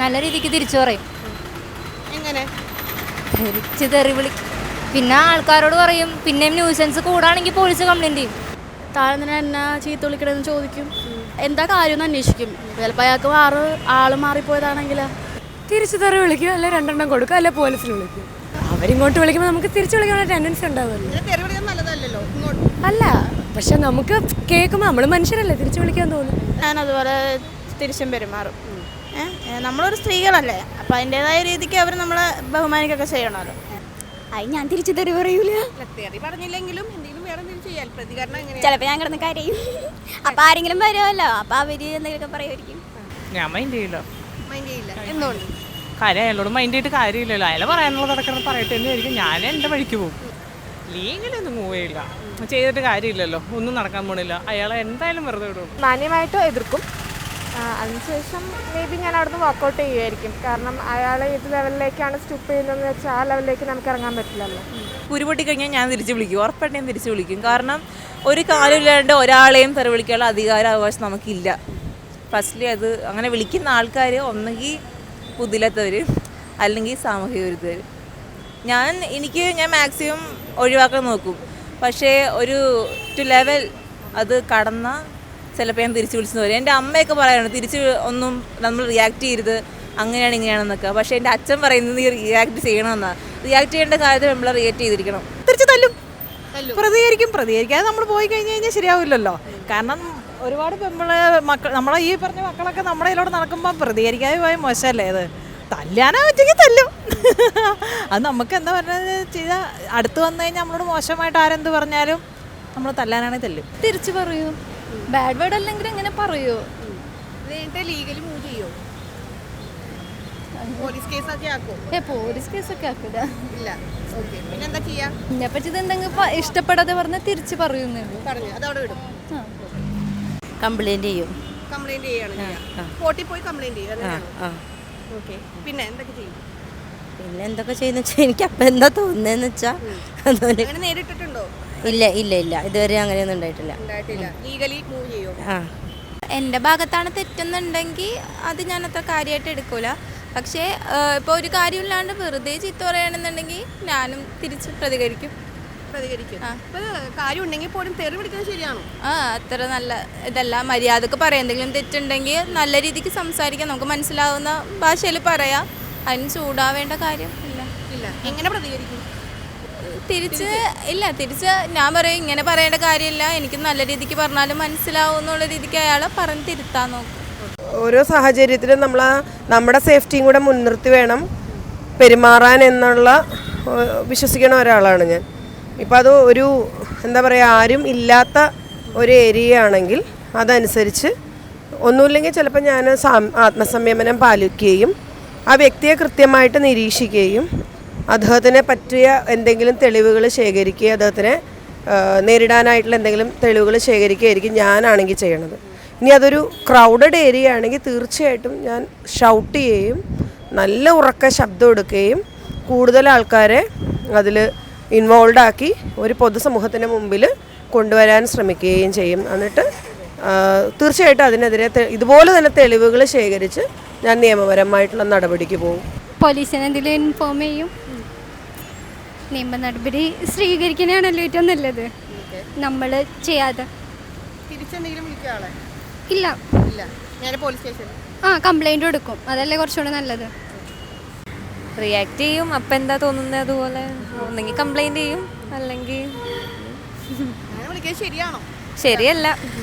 നല്ല രീതിക്ക് തിരിച്ചു പറയും. എങ്ങനെ? തിരിച്ച് തെറി വിളി പിന്നെ ആൾക്കാരോട് പറയും പിന്നെയും ന്യൂസൻസ് കൂടാണെങ്കിൽ പോലീസ് കംപ്ലൈന്റ് ചെയ്യും. താഴ്ന്നിട്ട് എന്നാ ചീത്ത വിളിക്കണമെന്ന് ചോദിക്കും. എന്താ കാര്യം എന്ന് അന്വേഷിക്കും. ചിലപ്പോൾ അയാൾക്ക് മാറ് ആൾ മാറിപ്പോയതാണെങ്കിൽ തിരിച്ചു തെറി വിളിക്കും അല്ലെ രണ്ടെണ്ണം കൊടുക്കും അല്ലെ പോലീസിൽ വിളിക്കും. അവരിങ്ങോട്ട് വിളിക്കുമ്പോൾ നമുക്ക് തിരിച്ചു വിളിക്കാനുള്ള ടെൻഡൻസി ഉണ്ടാവുമല്ലോ. ഇങ്ങനെ തെറി വിളിക്കാൻ നല്ലതല്ലല്ലോ അല്ല പക്ഷെ നമുക്ക് കേൾക്കുമ്പോൾ നമ്മൾ മനുഷ്യരല്ലേ തിരിച്ചു വിളിക്കാൻ തോന്നുന്നു? ഞാൻ അതുപോലെ തിരിച്ചും പെരുമാറും. നമ്മളൊരു സ്ത്രീകളല്ലേ? അപ്പം അതിന്റെതായ രീതിക്ക് അവർ നമ്മളെ ബഹുമാനിക്കൊക്കെ ചെയ്യണമല്ലോ. അത് ഞാൻ തിരിച്ചു തെറി പറയൂല. തെറി പറഞ്ഞില്ലെങ്കിലും എന്തെങ്കിലും വേറെ എന്തെങ്കിലും ചെയ്യാൻ പ്രതികരണം എങ്ങനെയാ? ചിലപ്പോൾ ഞാൻ കിടന്ന് കരയും. അപ്പൊ ആരെങ്കിലും വരുമല്ലോ? അപ്പൊ അവർ എന്തെങ്കിലുമൊക്കെ പറയുമായിരിക്കും. ഞാൻ മൈൻഡ് ചെയ്യില്ല. മൈൻഡ് ചെയ്യില്ല. എന്തുകൊണ്ട്? കാര്യം അയാളോട് മൈൻഡ് ചെയ്തിട്ട് കാര്യമില്ലല്ലോ. അയാളെ പറയാനുള്ളത് അടക്കണം പറയട്ടെ ഞാൻ എന്റെ വഴിക്ക് പോകും. ലീഗലൊന്നും മൂവ് ചെയ്യില്ല. ചെയ്തിട്ട് കാര്യമില്ലല്ലോ. ഒന്നും നടക്കാൻ പോണില്ല. അയാളെ എന്തായാലും വെറുതെ വിടും മാന്യമായിട്ട് എതിർക്കും. അതിനുശേഷം മേ ബി ഞാൻ അവിടുന്ന് വർക്കൗട്ട് ചെയ്യുമായിരിക്കും കാരണം അയാൾ ഏത് ലെവലിലേക്കാണ് സ്റ്റുപ്പ് ചെയ്യുന്നതെന്ന് വെച്ചാൽ ആ ലെവലിലേക്ക് നമുക്ക് ഇറങ്ങാൻ പറ്റില്ലല്ലോ. ഉരുപൊട്ടി കഴിഞ്ഞാൽ ഞാൻ തിരിച്ചു വിളിക്കും. ഉറപ്പായിട്ടും ഞാൻ തിരിച്ചു വിളിക്കും. കാരണം ഒരു കാര്യമില്ലാണ്ട് ഒരാളെയും തെറി വിളിക്കാനുള്ള അധികാര അവകാശം നമുക്കില്ല. ഫസ്റ്റ്ലി അത് അങ്ങനെ വിളിക്കുന്ന ആൾക്കാർ ഒന്നെങ്കിൽ പുതിലത്തവർ അല്ലെങ്കിൽ സാമൂഹിക വിരുദ്ധർ ഞാൻ എനിക്ക് ഞാൻ മാക്സിമം ഒഴിവാക്കാൻ നോക്കും. പക്ഷേ ഒരു ടു ലെവൽ അത് കടന്ന ചിലപ്പോൾ ഞാൻ തിരിച്ച് വിളിച്ചു വരും എന്റെ അമ്മയൊക്കെ പറയാറുണ്ട് തിരിച്ച് ഒന്നും നമ്മൾ റിയാക്ട് ചെയ്യരുത്. അങ്ങനെയാണ് ഇങ്ങനെയാണെന്നൊക്കെ. പക്ഷേ എന്റെ അച്ഛൻ പറയുന്നത് നീ റിയാക്ട് ചെയ്യണമെന്നാണ് റിയാക്ട് ചെയ്യേണ്ട കാര്യത്തിൽ നമ്മൾ റിയാക്ട് ചെയ്തിരിക്കണം. തിരിച്ച് തല്ലും. പ്രതികരിക്കും പ്രതികരിക്കാതെ നമ്മൾ പോയി കഴിഞ്ഞ് കഴിഞ്ഞാൽ ശരിയാവില്ലല്ലോ. കാരണം ഒരുപാട് പെമ്പിൾ മക്കൾ നമ്മളെ ഈ പറഞ്ഞ മക്കളൊക്കെ നമ്മുടെ ഇതിലൂടെ നടക്കുമ്പോൾ പ്രതികരിക്കാതെ പോയ മോശമല്ലേ അത് തല്ലാനാ പറ്റെങ്കിൽ തല്ലും. അത് നമുക്ക് എന്താ പറഞ്ഞത് ചെയ്താൽ അടുത്ത് വന്നു കഴിഞ്ഞാൽ നമ്മളോട് മോശമായിട്ട് ആരെന്ത് പറഞ്ഞാലും നമ്മൾ തല്ലാനാണെങ്കിൽ തല്ലും. തിരിച്ചു പറയൂ. ബാഡ് വേർഡ് അല്ലെങ്കിൽ എങ്ങനെ പറയൂ? ലീഗലി മൂവ് ചെയ്യോ? പോലീസ് കേസൊക്കെ ആക്കോ ഏ പോലീസ് കേസൊക്കെ ആക്കില്ല ഇല്ല. ഓക്കെ. പിന്നെ എന്താ ചെയ്യാ? എന്നെ പറ്റി എന്തെങ്കിലും ഇഷ്ടപ്പെടാതെ പറഞ്ഞാൽ തിരിച്ച് പറയുന്നേ ഉള്ളൂ. പറഞ്ഞു. അതവിടെ വിടും. കംപ്ലൈന്റ് ചെയ്യും. കംപ്ലൈന്റ് ചെയ്യാണ് ചെയ്യാ. കോർട്ടിൽ പോയി കംപ്ലൈന്റ് ചെയ്യും അങ്ങനെയാണോ ഓക്കെ. പിന്നെ എന്തൊക്കെ ചെയ്യും? പിന്നെ എന്തൊക്കെ ചെയ്യുന്ന വെച്ചാൽ എനിക്ക് അപ്പം എന്താ തോന്നുന്നതെന്ന് വെച്ചാൽ നേരിട്ടിട്ടുണ്ടോ? ഇല്ല ഇല്ല ഇല്ല. ഇതുവരെ അങ്ങനെയൊന്നും ഉണ്ടായിട്ടില്ല. എന്റെ ലീഗലി മൂവ് ചെയ്യോ? ആ. എന്റെ ഭാഗത്താണ് തെറ്റുന്നുണ്ടെങ്കിൽ അത് ഞാൻ അത്ര കാര്യമായിട്ട് എടുക്കൂല. പക്ഷേ ഇപ്പോൾ ഒരു കാര്യമില്ലാണ്ട് വെറുതെ ചീത്ത പറയുകയാണെന്നുണ്ടെങ്കിൽ ഞാനും തിരിച്ച് പ്രതികരിക്കും. പ്രതികരിക്കും. ഇപ്പൊ കാര്യം ഉണ്ടെങ്കിൽ പോലും തെറി പിടിക്കുന്നത് ശരിയാണോ? ആ അത്ര നല്ല ഇതല്ല. മര്യാദയ്ക്ക് പറയാം. എന്തെങ്കിലും തെറ്റുണ്ടെങ്കിൽ നല്ല രീതിക്ക് സംസാരിക്കാം. നമുക്ക് മനസ്സിലാവുന്ന ഭാഷയിൽ പറയാം. അതിന് ചൂടാവേണ്ട കാര്യം ഇല്ല. ഇല്ല. എങ്ങനെ പ്രതികരിക്കും? തിരിച്ച് ഇല്ല തിരിച്ച് ഞാൻ പറയും ഇങ്ങനെ പറയേണ്ട കാര്യമില്ല. എനിക്ക് നല്ല രീതിക്ക് പറഞ്ഞാലും മനസ്സിലാവും എന്നുള്ള രീതിക്ക് അയാളെ പറഞ്ഞ് തിരുത്താൻ നോക്കും. ഓരോ സാഹചര്യത്തിലും നമ്മൾ നമ്മുടെ സേഫ്റ്റിയും കൂടെ മുൻനിർത്തി വേണം പെരുമാറാൻ എന്നുള്ള വിശ്വസിക്കുന്ന ഒരാളാണ് ഞാൻ. ഇപ്പം അത് ഒരു എന്താ പറയുക ആരും ഇല്ലാത്ത ഒരു ഏരിയ ആണെങ്കിൽ അതനുസരിച്ച് ഒന്നുമില്ലെങ്കിൽ ചിലപ്പോൾ ഞാൻ ആത്മസംയമനം പാലിക്കുകയും ആ വ്യക്തിയെ കൃത്യമായിട്ട് നിരീക്ഷിക്കുകയും അദ്ദേഹത്തിന് പറ്റിയ എന്തെങ്കിലും തെളിവുകൾ ശേഖരിക്കുക അദ്ദേഹത്തിനെ നേരിടാനായിട്ടുള്ള എന്തെങ്കിലും തെളിവുകൾ ശേഖരിക്കുകയായിരിക്കും ഞാനാണെങ്കിൽ ചെയ്യണത്. ഇനി അതൊരു ക്രൗഡഡ് ഏരിയ ആണെങ്കിൽ തീർച്ചയായിട്ടും ഞാൻ ഷൗട്ട് ചെയ്യുകയും നല്ല ഉറക്ക ശബ്ദം എടുക്കുകയും കൂടുതൽ ആൾക്കാരെ അതിൽ ഇൻവോൾവ് ആക്കി ഒരു പൊതുസമൂഹത്തിന് മുമ്പിൽ കൊണ്ടുവരാൻ ശ്രമിക്കുകയും ചെയ്യും. എന്നിട്ട് തീർച്ചയായിട്ടും അതിനെതിരെ ഇതുപോലെ തന്നെ തെളിവുകൾ ശേഖരിച്ച് ഞാൻ നിയമപരമായിട്ടുള്ള നടപടിക്ക് പോകും. പോലീസിനെ എന്തെങ്കിലും ഇൻഫോം ചെയ്യും? നിയമ നടപടി സ്വീകരിക്കുന്നതാണല്ലോ ഏറ്റവും നല്ലത്. നമ്മൾ ചെയ്യാതെ. തിരിച്ചെന്തെങ്കിലും ഇല്ല. ഇല്ല. ഞാൻ പോലീസ് സ്റ്റേഷനിൽ ആ കംപ്ലൈന്റ് കൊടുക്കും. അതല്ലേ കുറച്ചുകൂടെ നല്ലത്. റിയാക്ട് ചെയ്യും. അപ്പം എന്താ തോന്നുന്നത് അതുപോലെ? ഒന്നെങ്കിൽ കംപ്ലൈന്റ് ചെയ്യും. അല്ലെങ്കിൽ ശരിയല്ല.